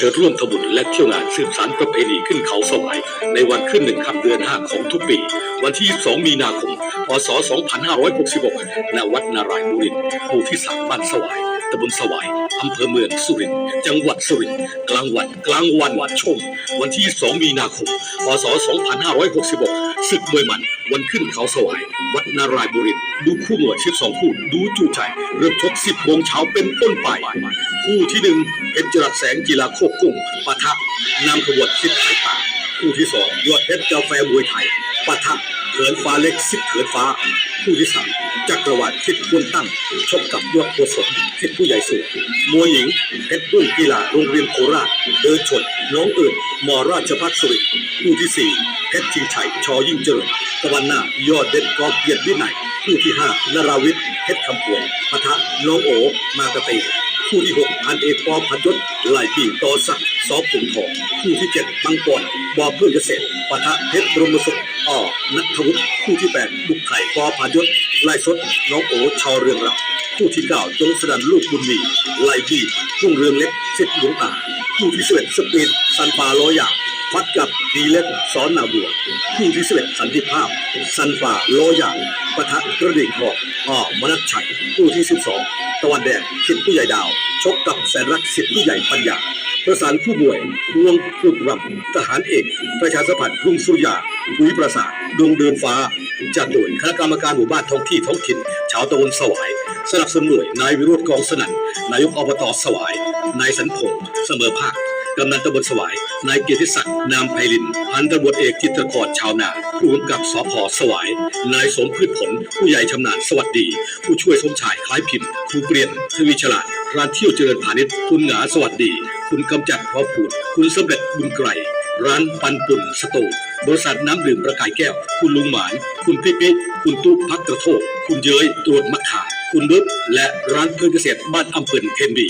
เชิญร่วมทบุญและเที่ยวงานสืบสานประเพณีขึ้นเขาสวายในวันขึ้นหนึ่งคำเดือนห้าของทุกปี วันที่ 2 มีนาคม พศ 2566 ณ วัดนารายณ์บุรินทร์หมู่ที่สามบ้านสวายตำบลสวาย อำเภอเมืองสุรินทร์จังหวัดสุรินทร์กลางวันกลางวันวันชม วันที่ 2 มีนาคม พศ 2566ศึกมวยมัน วันขึ้นเขาสวาย วัดนารายณ์บุรินทร์ดูคู่มวย12คู่ ดูจูใจเริ่มชก 10โมงเช้าเป็นต้นไป คู่ที่หนึ่งเพชรจรัสแสงกีฬาโคกกุ้งปะทะนำขบวนคิดไทยป่าคู่ที่สองยอดเพชรกาแฟมวยไทยปะทะเขินฟ้าเล็กสิบเขินฟ้าคู่ที่สามจักรวาลคิดควรตั้งชกกับยอดโคสมคิดผู้ใหญ่สุดมวยหญิงเพชรรุ่งกีฬาโรงเรียนโคราช เดินชนน้องเอิญมอราชพัฒสุรินทร์คู่ที่สี่เพชรชิงชัยชอยิ่งเจริญตะวันหน้ายอดเด็ดกอเกียรติวินัยคู่ที่ห้านราวิทย์เพชรคำพวงปะทะน้องโอมากระเตคู่ที่6พันเอกปอพันยศไหลปีต่อสักดิ์สอบขุนทองคู่ที่7บังกรบอเพื่อนเกษตรปะทะเพชรรมสุขออนัทวุฒิคู่ที่8บุกไข่ปอพันยศไล่สดน้องโอชอเรืองรับคู่ที่9จงสดันลูกบุญมีไล่บีรุ่งเรืองเล็กสิทธิ์หลวงตาคู่ที่11สปีดสันฟาล้อยางฟัดกับดีเล็กสอนนาบัวคู่ที่11สันติภาพ สันฟ้าล้อยางปะทะกระดิ่งทองอ้อมนัชชัยคู่ที่12ตะวันแดงสิทธิผู้ใหญ่ดาว ชกกับแสนรักสิทธิผู้ใหญ่ปัญญาประสานผู้บวยพวงปลุกรำทหารเอก ประชาสัมพันธ์รุ่งสุริยา ปุ๋ยประสาทดวงเดินฟ้า จัดโดยคณะกรรมการหมู่บ้านท้องที่ท้องถิ่น ชาวตำบลสวาย สนับสนุนโดยนายวิโรธกองสนั่นนายกอบตสวาย นายสันพงษ์เสมอภาคกำนันตำบลสวาย นายเกียรติศักดิ์ นามไพลิน พันตำรวจเอกทิตรกรชาวนาผู้กำกับสพสวาย นายสมพืชผล ผู้ใหญ่ชำนาญสวัสดี ผู้ช่วยสมชายคล้ายพิมพ์ ครูเปลี่ยนทวีฉลาด ร้านเที่ยวเจริญพาณิชย์ คุณหงาสวัสดี คุณกำจัดพร้อมพูด คุณสำเร็จบุญไกร ร้านปันปุ่นสโตร บริษัทน้ำดื่มประกายแก้ว คุณลุงหมาน คุณปิ๊ปิ๊คุณตุ๊กพักกระโทก คุณเย้ยตรวจมะขามคุณบึ๊บและร้านเพื่อนเกษตรบ้านอำเภอเทนบี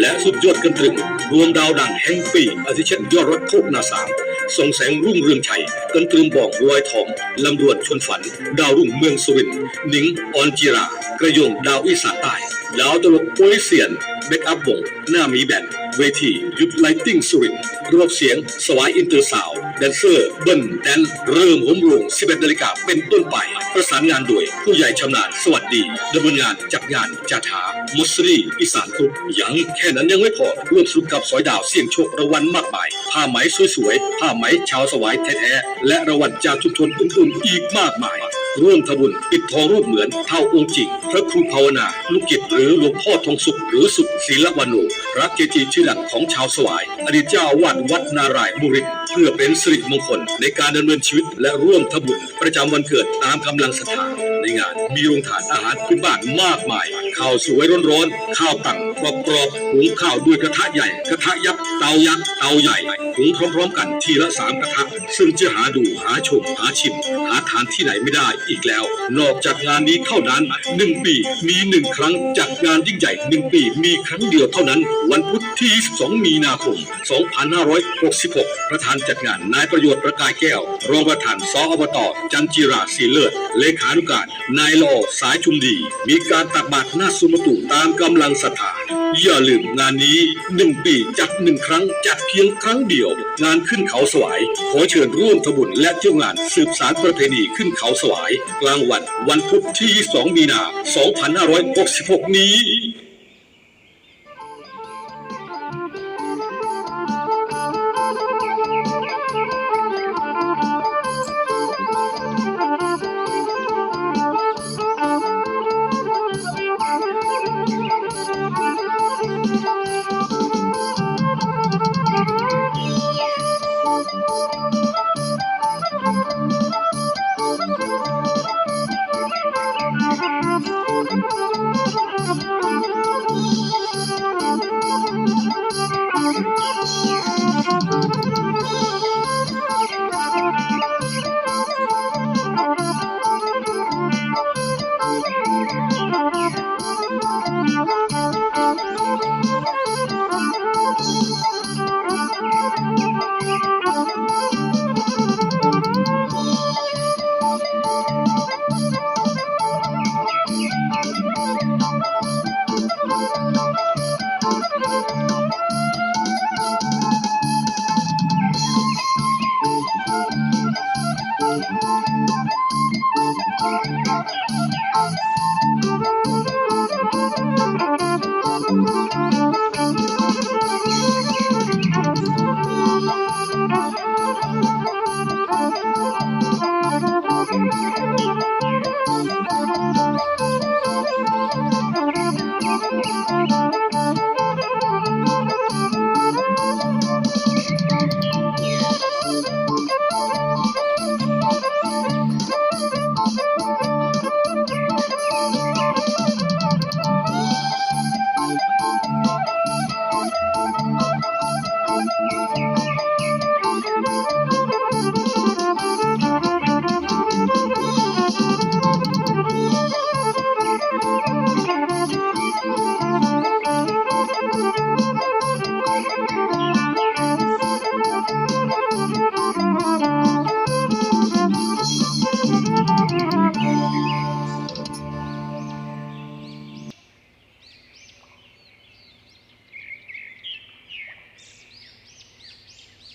และสุดยอดกันตรึงรวมดาวดังแห่งปีอาทิเช่นยอดรถโคกนาสามส่งแสงรุ่งเรืองชัยกันตรึมบอกรอยทองลำดวนชนฝัน ดาวรุ่งเมืองสุรินทร์หนิงออนจิรา กระยงดาวอีสานใต้ดาวตลกโปยเซียนเบคอัพวงหน้ามีแบน เวทียุทไลติ้งสุรินรวบเสียง สวายอินเตอร์สาว แดนเซอร์ เบิ้ลแดน เริ่มหมโรง11นาฬิกาเป็นต้นไป ประสานงานโดย ผู้ใหญ่ชำนาญสวัสดีดำเนินงานจัดงานจัดหามุสลีอีสานกรุ๊ปยังแค่นั้นยังไม่พอร่วมสนุกกับสอยดาวเสี่ยงโชครางวัลมากมายผ้าไหมสวยๆผ้าไหมชาวสวายแท้ๆและรางวัลจากชุมชนอื่นๆอีกมากมาย ร่วมทำบุญปิดทองรูปเหมือนเท่าองค์จริง พระครูภาวนา ลูกกิจหรือหลวงพ่อทองสุข หรือสุขศิลวันโนพระเกจิชื่อดังของชาวสวาย อดีตเจ้าวาดวัดนารายบุรินเพื่อเป็นสิริมงคลในการดำเนินชีวิตและร่วมทำบุญประจำวันเกิดตามกำลังศรัทธาในงานมีโรงทานอาหารพื้นบ้านมากมาย ข้าวสวยร้อนๆข้าวตังกรอบๆหุงข้าวด้วยกระทะใหญ่ กระทะยักษ์เตายักษ์เตาใหญ่หุงพร้อม ๆ กันทีละสามกระทะซึ่งจะหาดูหาชมหาชิม หาทานที่ไหนไม่ได้อีกแล้ว นอกจากงานนี้เท่านั้นหนึ่งปีมีหนึ่งครั้งจัดงานยิ่งใหญ่หนึ่งปีมีครั้งเดียวเท่านั้น วันพุธที่ 22 มีนาคม 2566 ประธานจัดงานนายประโยชน์ประกายแก้ว รองประธานสอบตจันจิราศรีเลิศเลขานุการนายลอสายชุมดี มีการตักบาตรหน้าสุมตุตามกำลังศรัทธาอย่าลืมงานนี้หนึ่งปีจัดหนึ่งครั้งจัดเพียงครั้งเดียว งานขึ้นเขาสวาย ขอเชิญร่วมทบุญและเที่ยวงานสืบสารประเพณีขึ้นเขาสวาย กลางวันวันพุธที่ 2 มีนา 2566 นี้ Thank you.